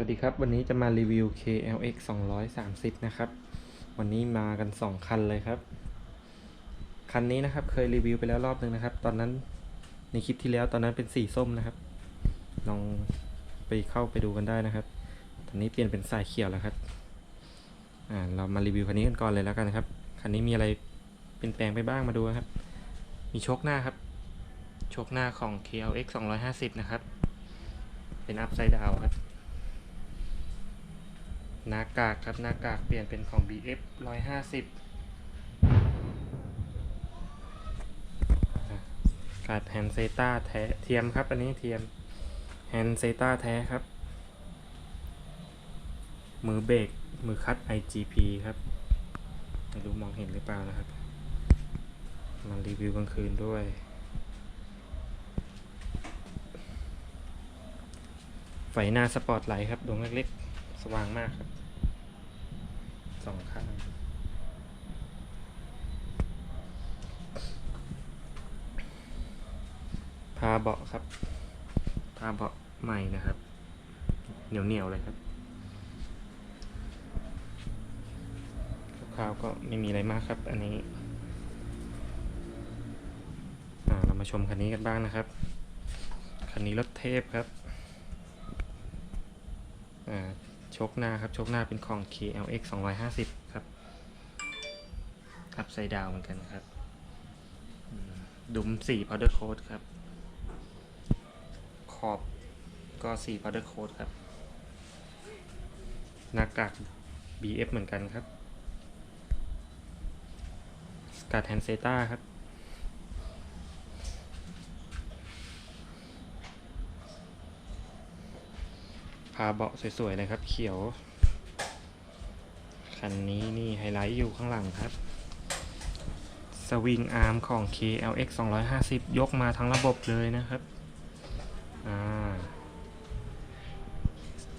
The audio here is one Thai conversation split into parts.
วัสดีครับ วันนี้จะมารีวิว KLX 230 นะครับ วันนี้มากัน 2 คันเลยครับ คันนี้นะครับเคยรีวิวไปแล้วรอบหนึ่งนะครับ ตอนนั้นในคลิปที่แล้วตอนนั้นเป็นสีส้มนะครับ ลองไปเข้าไปดูกันได้นะครับ ตอนนี้เปลี่ยนเป็นสายเขียวแล้วครับ อ่าเรามารีวิวคันนี้กันก่อนเลยแล้วกันครับ คันนี้มีอะไรเปลี่ยนแปลงไปบ้างมาดูครับ มีโชคหน้าครับ โชคหน้าของ KLX 250 นะครับ เป็นอัพไซด์ดาวครับ หน้ากากครับหน้ากากเปลี่ยนเป็นของ BF 150อะกาดแฮนเซต้าแท้เทียมครับ อันนี้เทียมแฮนเซต้าแท้ครับ มือเบรกมือคัด IGP ครับไม่รู้มองเห็นหรือเปล่านะครับมารีวิวกลางคืนด้วยไฟหน้าสปอร์ตไลท์ครับดวงเล็กๆ ว่างมากครับสองข้างพาเบาะครับพาเบาะใหม่นะครับ เหนียวเหนียวเลยครับคร่าวก็ไม่มีอะไรมากครับ อันนี้อ่าเรามาชมคันนี้กันบ้างนะครับ คันนี้รถเทพครับอ่า ชคหน้าครับชคหน้าเป็นของ KLX 250 ครับ อัพไซด์ดาวเหมือนกันครับอืมดุม4 powder coat ครับ ขอบก็4 powder coat ครับ หน้ากาก BF เหมือนกันครับ สกัดแฮนเซต้าครับาเบาะสวยๆเลยครับ เขียว คันนี้นี่ไฮไลท์อยู่ข้างหลังครับ สวิงอาร์มของ KLX 250 ยกมาทั้งระบบเลยนะครับ อ่า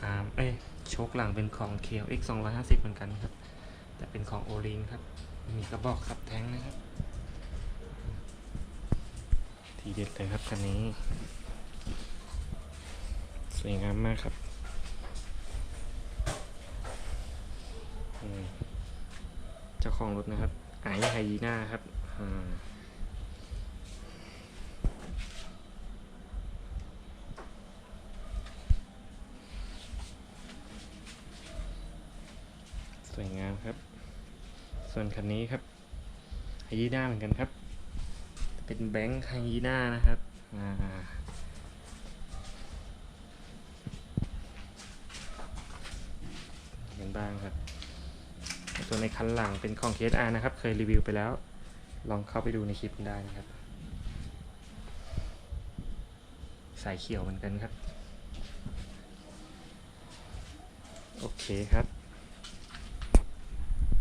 อาร์ม เอ้ยชคหลังเป็นของ KLX 250 เหมือนกันครับ แต่เป็นของโอลิงครับ มีกระบอกสับแท้งนะครับ ทีเด็ดเลยครับคันนี้ สวยงามมากครับ อืม เจ้าของรถนะครับไอไฮยีน่าครับสวยงามครับ ส่วนคันนี้ครับไฮยีน่าเหมือนกันครับ เป็นแบงค์ไฮยีน่านะครับอ่ากันบ้างครับ ตัวในคันหลังเป็นของ KSR นะครับ เคยรีวิวไปแล้ว ลองเข้าไปดูในคลิปได้นะครับ สายเขียวเหมือนกันครับ โอเคครับ